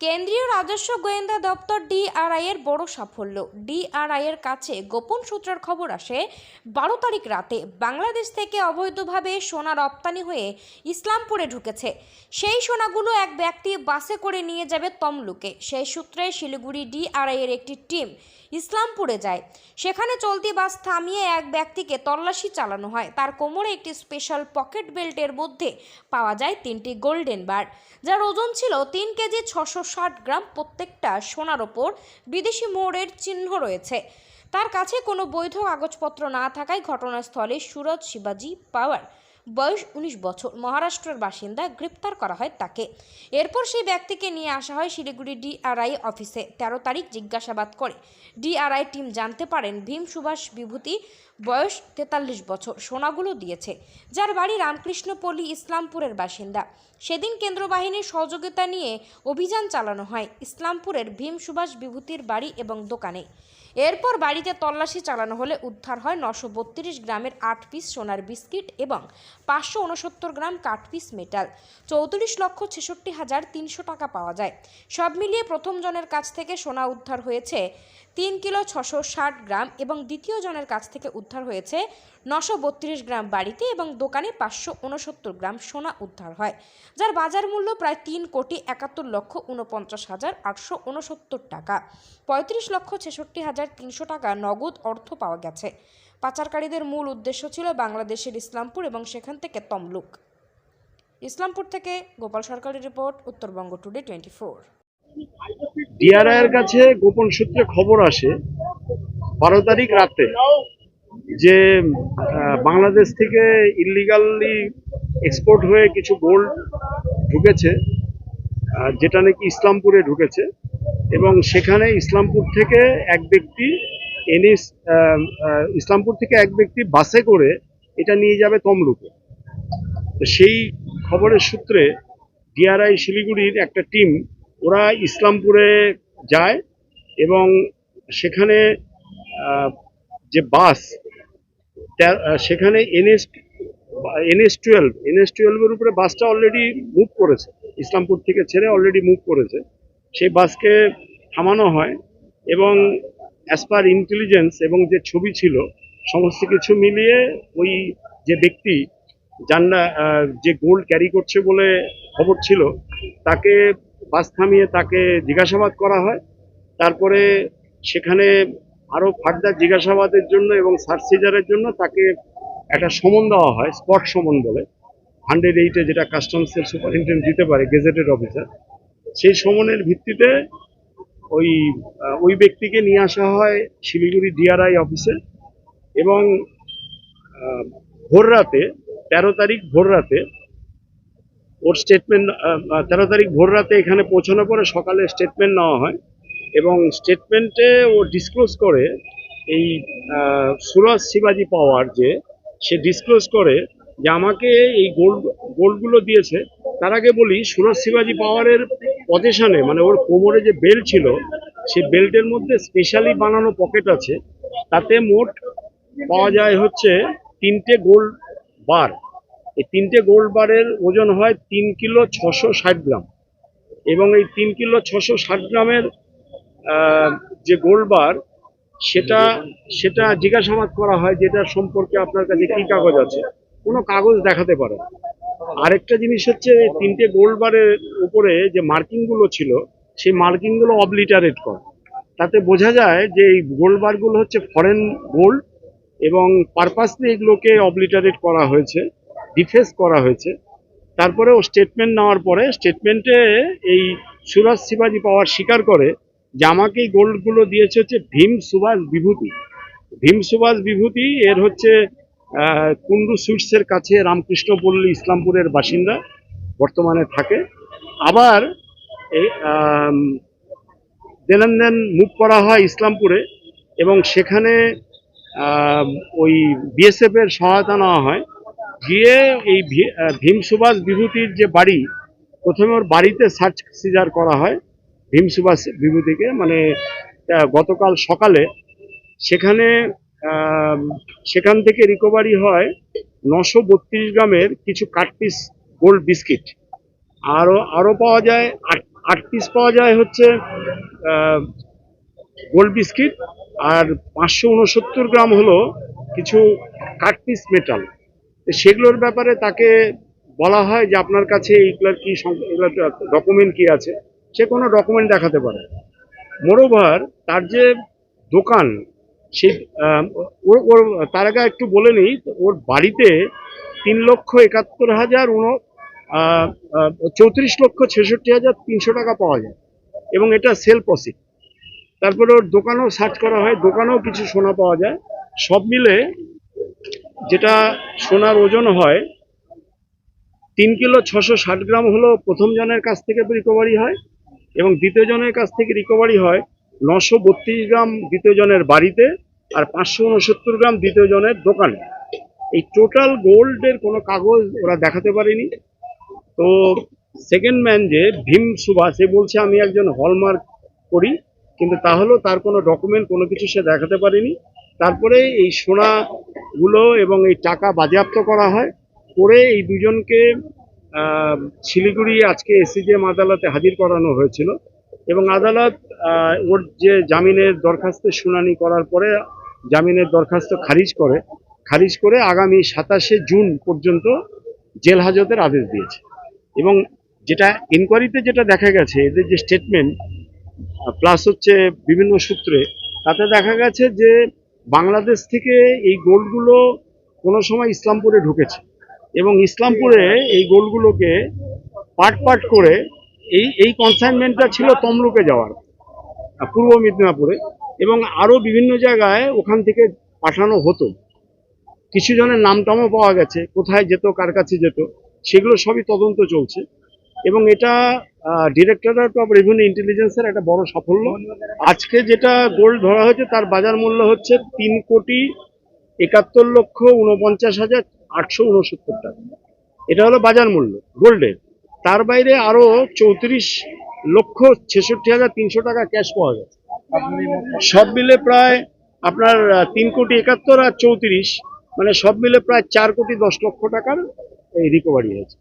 কেন্দ্রীয় রাজস্ব গোয়েন্দা দপ্তর ডিআরআই এর বড় সাফল্য। ডিআরআই এর কাছে গোপন সূত্রের খবর আসে, বারো তারিখ রাতে বাংলাদেশ থেকে অবৈধভাবে সোনা রপ্তানি হয়ে ইসলামপুরে ঢুকেছে। সেই সোনাগুলো এক ব্যক্তি বাসে করে নিয়ে যাবে তমলুকে। সেই সূত্রে শিলিগুড়ি ডিআরআই এর একটি টিম ইসলামপুরে যায়। সেখানে চলতি বাস থামিয়ে এক ব্যক্তিকে তল্লাশি চালানো হয়। তার কোমরে একটি স্পেশাল পকেট বেল্টের মধ্যে পাওয়া যায় তিনটি গোল্ডেন বার যার ওজন ছিল তিন কেজি ছশো ষাট গ্রাম প্রত্যেকটা সোনার ওপর বিদেশি মোড়ের চিহ্ন রয়েছে। তার কাছে কোনো বৈধ কাগজপত্র না থাকায় ঘটনাস্থলে সুরজ শিবাজি পাওয়ার বয়স উনিশ বছর। মহারাষ্ট্রের বাসিন্দা গ্রেপ্তার করা হয় তাকে। এরপর সেই ব্যক্তিকে নিয়ে আসা হয় শিলিগুড়ি ডিআরআই অফিসে। তেরো তারিখ জিজ্ঞাসাবাদ করে। ডিআরআই টিম জানতে পারেন, ভীম সুভাষ বিভূতি বয়স তেতাল্লিশ বছর, সোনাগুলো দিয়েছে, যার বাড়ি রামকৃষ্ণপল্লী ইসলামপুরের বাসিন্দা। সেদিন কেন্দ্র বাহিনীর সহযোগিতা নিয়ে অভিযান চালানো হয় ইসলামপুরের ভীম সুভাষ বিভূতির বাড়ি এবং দোকানে। এরপর বাড়িতে তল্লাশি চালানো হলে উদ্ধার হয় নশো গ্রামের আট পিস সোনার বিস্কিট এবং পাঁচশো উনসত্তর গ্রাম কাঠ পিস মেটাল। চৌত্রিশ লক্ষ ছেষট্টি হাজার তিনশো টাকা পাওয়া যায়। সব মিলিয়ে প্রথমজনের কাছ থেকে সোনা উদ্ধার হয়েছে তিন কিলো ছশো ষাট গ্রাম এবং দ্বিতীয় জনের কাছ থেকে উদ্ধার হয়েছে নশো বত্রিশ গ্রাম বাড়িতে এবং দোকানে পাঁচশো উনসত্তর গ্রাম সোনা উদ্ধার হয়, যার বাজার মূল্য প্রায় তিন কোটি একাত্তর লক্ষ উনপঞ্চাশ হাজার আটশো উনসত্তর টাকা। পঁয়ত্রিশ লক্ষ ছেষট্টি হাজার তিনশো টাকা নগদ অর্থ পাওয়া গেছে। পাচারকারীদের মূল উদ্দেশ্য ছিল বাংলাদেশের ইসলামপুর এবং সেখান থেকে তমলুক। ইসলামপুর থেকে গোপাল সরকারি report, Uttarbanga today twenty four. DRI এর কাছে গোপন সূত্রে খবর আসে বারো তারিখ রাতে যে বাংলাদেশ থেকে ইলিগালি এক্সপোর্ট হয়ে কিছু গোল্ড ঢুকেছে যেটা নাকি ইসলামপুরে ঢুকেছে এবং সেখানে ইসলামপুর থেকে এক ব্যক্তি এনে আহ, আহ, ইসলামপুর থেকে এক ব্যক্তি বাসে করে এটা নিয়ে যাবে তমলুকে। তো সেই খবরের সূত্রে ডিআরআই শিলিগুড়ির একটা টিম ওরা ইসলামপুরে যায় এবং সেখানে যে বাস সেখানে এনএস এনএস টুয়েলভ, এনএস টুয়েলভের উপরে বাসটা অলরেডি মুভ করেছে। ইসলামপুর থেকে ছেড়ে অলরেডি মুভ করেছে। সেই বাসকে থামানো হয় এবং অ্যাজ পার ইন্টেলিজেন্স এবং যে ছবি ছিল, সমস্ত কিছু মিলিয়ে ওই যে ব্যক্তি জান্না যে গোল্ড ক্যারি করছে বলে খবর ছিল, তাকে বাস থামিয়ে তাকে জিজ্ঞাসাবাদ করা হয়। তারপরে সেখানে আরও ফার্দার জিজ্ঞাসাবাদের জন্য এবং সার্চ সিজারের জন্য তাকে একটা সমন দেওয়া হয়, স্পট সমন বলে। হান্ড্রেড এইটে যেটা কাস্টমসের সুপারিনটেন্ডেন্ট দিতে পারে, গেজেটেড অফিসার। সেই সমনের ভিত্তিতে ওই ওই ব্যক্তিকে নিয়ে আসা হয় শিলিগুড়ি ডিআরআই অফিসে এবং ভোর রাতে, তেরো তারিখ ভোর রাতে ওর স্টেটমেন্ট তেরো তারিখ ভোর রাতে এখানে পৌঁছানোর পরে সকালে স্টেটমেন্ট নেওয়া হয় এবং স্টেটমেন্টে ও ডিসক্লোজ করে এই সুরজ শিবাজি পাওয়ার যে, সে ডিসক্লোজ করে যে আমাকে এই গোল্ড গোল্ডগুলো দিয়েছে। তার আগে বলি, সুরজ শিবাজি পাওয়ারের পজিশনে মানে ওর কোমরে যে বেল্ট ছিল সেই বেল্টের মধ্যে স্পেশালি বানানো পকেট আছে। তাতে মোট পাওয়া যায় হচ্ছে তিনটে গোল্ড বার এই তিনটে গোল্ড বারের ওজন হয় তিন কিলো ছশো ষাট গ্রাম। এবং এই তিন কিলো ছশো ষাট গ্রামের যে গোল্ড বার, সেটা সেটা জিজ্ঞাসাবাদ করা হয় যেটা সম্পর্কে আপনার কাছে কি কাগজ আছে। কোনো কাগজ দেখাতে পারে। আরেকটা জিনিস হচ্ছে তিনটে গোল্ড বারের উপরে যে মার্কিংগুলো ছিল, সেই মার্কিংগুলো অবলিটারেট করা। তাতে বোঝা যায় যে এই গোল্ড বারগুলো হচ্ছে ফরেন গোল্ড এবং পারপাসলি এগুলোকে অবলিটারেট করা হয়েছে। ডিফেস করা হয়েছে। তারপরে ও স্টেটমেন্ট নেওয়ার পরে স্টেটমেন্টে এই সুরাজ শিবাজি পাওয়ার স্বীকার করে যে আমাকে এই গোল্ডগুলো দিয়েছে হচ্ছে ভীম সুভাষ বিভূতি। ভীম সুভাষ বিভূতি এর হচ্ছে কুন্ডু সুইটসের কাছে রামকৃষ্ণ পল্লী ইসলামপুরের বাসিন্দা বর্তমানে থাকে। আবার এই আম, দেন দেন মুভ করা হয় ইসলামপুরে এবং সেখানে ওই বিএসএফের সহায়তা নেওয়া হয়। গিয়ে এই ভীম সুভাষ বিভূতির যে বাড়ি, প্রথমে ওর বাড়িতে সার্চ সিজার করা হয় ভীম সুভাষ বিভূতিকে। মানে গতকাল সকালে সেখানে সেখান থেকে রিকভারি হয় নশো বত্রিশ গ্রামের কিছু কাটপিস গোল্ড বিস্কিট আরও আরও পাওয়া যায়, আট পিস পাওয়া যায় হচ্ছে গোল্ড বিস্কিট আর পাঁচশো উনসত্তর গ্রাম হলো কিছু কাট পিস মেটাল সেগুলোর ব্যাপারে তাকে বলা হয় যে আপনার কাছে এইগুলোর কি ডকুমেন্ট কি আছে? সে কোনো ডকুমেন্ট দেখাতে পারে মোরোভার তার যে দোকান, সে ওর ওর, তার আগে একটু বলে নিই, ওর বাড়িতে তিন লক্ষ একাত্তর হাজার উন চৌত্রিশ লক্ষ ছেষট্টি হাজার তিনশো টাকা পাওয়া যায় এবং এটা সেল প্রসিড তারপরে ওর দোকানও সার্চ করা হয়, দোকানেও কিছু সোনা পাওয়া যায়। সব মিলে যেটা সোনার ওজন হয়, তিন কিলো ছশো ষাট গ্রাম হলো প্রথম জনের কাছ থেকে রিকভারি হয় এবং দ্বিতীয় জনের কাছ থেকে রিকভারি হয় নশো বত্রিশ গ্রাম দ্বিতীয় জনের বাড়িতে আর পাঁচশো উনসত্তর গ্রাম দ্বিতীয় জনের দোকানে। এই টোটাল গোল্ডের কোনো কাগজ ওরা দেখাতে পারেনি। তো সেকেন্ড ম্যান যে ভীম সুভা, সে বলছে, আমি একজন হলমার্ক করি। কিন্তু তাহলেও তার কোনো ডকুমেন্ট কোনো কিছু সে দেখাতে পারেনি। তারপরে এই সোনাগুলো এবং এই টাকা বাজেয়াপ্ত করা হয়, করে এই দুজনকে শিলিগুড়ি আজকে এসিজিএম আদালতে হাজির করানো হয়েছিল এবং আদালত ওর যে জামিনের দরখাস্তের শুনানি করার পরে জামিনের দরখাস্ত খারিজ করে খারিজ করে আগামী সাতাশে জুন পর্যন্ত জেল হাজতের আদেশ দিয়েছে। এবং যেটা ইনকোয়ারিতে যেটা দেখা গেছে, এদের যে স্টেটমেন্ট প্লাস হচ্ছে বিভিন্ন সূত্রে, তাতে দেখা গেছে যে বাংলাদেশ থেকে এই গোল্ডগুলো কোনো সময় ইসলামপুরে ঢুকেছে। এবং ইসলামপুরে এই গোল্ডগুলোকে পার্ট পার্ট করে এই এই কনসাইনমেন্টটা ছিল তমলুকে যাওয়ার, পূর্ব মেদিনীপুরে। এবং আরও বিভিন্ন জায়গায় ওখান থেকে পাঠানো হতো। কিছু জনের নামটামও পাওয়া গেছে, কোথায় যেত, কার কাছে যেত, সেগুলো সবই তদন্ত চলছে। এবং এটা ডিরেক্টরেট অফ রেভিনিউ ইন্টেলিজেন্সের একটা বড় সাফল্য। আজকে যেটা গোল্ড ধরা হয়েছে, তার বাজার মূল্য হচ্ছে তিন কোটি একাত্তর লক্ষ উনপঞ্চাশ হাজার আটশো উনসত্তর টাকা। এটা হলো বাজার মূল্য গোল্ডের তার বাইরে আরও চৌত্রিশ লক্ষ ছেষট্টি হাজার তিনশো টাকা ক্যাশ পাওয়া গেছে। সব মিলে প্রায় আপনার তিন কোটি একাত্তর আর চৌত্রিশ মানে সব মিলে প্রায় চার কোটি দশ লক্ষ টাকার এই রিকভারি হয়েছে।